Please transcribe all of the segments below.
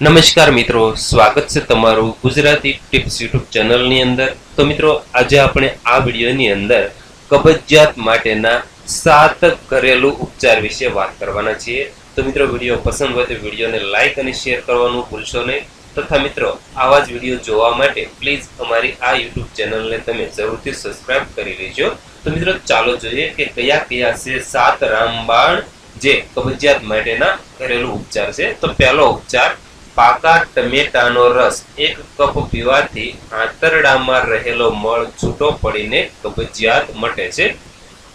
નમસ્કાર મિત્રો, સ્વાગત છે તમારું ગુજરાતી ટિપ્સ યુટ્યુબ ચેનલની અંદર. તો મિત્રો, આજે આપણે આ વિડીયોની અંદર કબજિયાત માટેના સાત ઘરેલું ઉપચાર વિશે વાત કરવાના છીએ. તો મિત્રો, વીડિયો પસંદ હોય તો વિડીયોને લાઇક અને શેર કરવાનું ભૂલશો નહીં. તથા મિત્રો, આવા જ વીડિયો જોવા માટે પ્લીઝ અમારી આ યુટ્યુબ ચેનલને તમે જરૂરથી સબસ્ક્રાઇબ કરી લેજો. તો મિત્રો, ચાલો જોઈએ કે કયા કયા છે સાત રામબાણ જે કબજિયાત માટેના ઘરેલું ઉપચાર છે. તો પહેલો ઉપચાર પાકા ટમેટાનો રસ એક કપ પીવાથી આંતરડામાં રહેલો મળ છૂટો પડીને કબજિયાત મટે છે.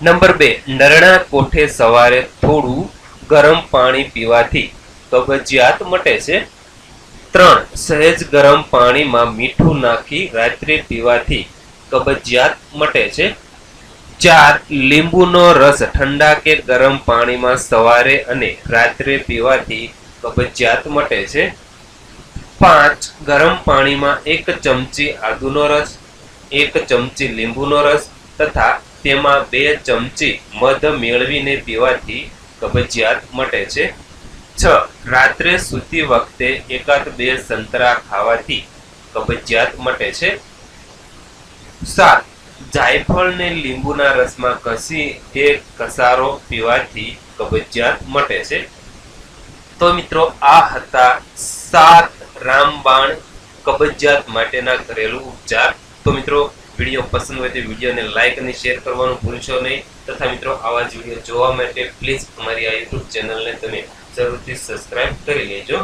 નંબર બે, નરણા કોઠે સવારે થોડું ગરમ પાણી પીવાથી કબજિયાત મટે છે. ત્રણ, સહેજ ગરમ પાણીમાં મીઠું નાખી રાત્રે પીવાથી કબજિયાત મટે છે. ચાર, લીંબુનો રસ ઠંડા કે ગરમ પાણીમાં સવારે અને રાત્રે પીવાથી કબજિયાત મટે છે. પાંચ ગરમ પાણીમાં એક ચમચી આદુનો રસ, એક ચમચી લીંબુનો રસ તથા તેમાં બે ચમચી મધ મેળવીને પીવાથી કબજિયાત મટે છે. છ, રાત્રે સૂતી વખતે એકાદ બે સંતરા ખાવાથી કબજિયાત મટે છે. સાત, જાયફળને લીંબુના રસમાં ઘસી તે કસારો પીવાથી કબજિયાત મટે છે. તો મિત્રો, આ હતા સાત રામબાણ કબજિયાત માટેના ઘરેલું ઉપચાર. તો મિત્રો, વીડિયો પસંદ હોય તો વિડીયોને લાઈક અને શેર કરવાનું ભૂલશો નહીં. તથા મિત્રો, આવા જ વીડિયો જોવા માટે પ્લીઝ અમારી આ યુટ્યુબ ચેનલને તમે જરૂરથી સબસ્ક્રાઇબ કરી લેજો.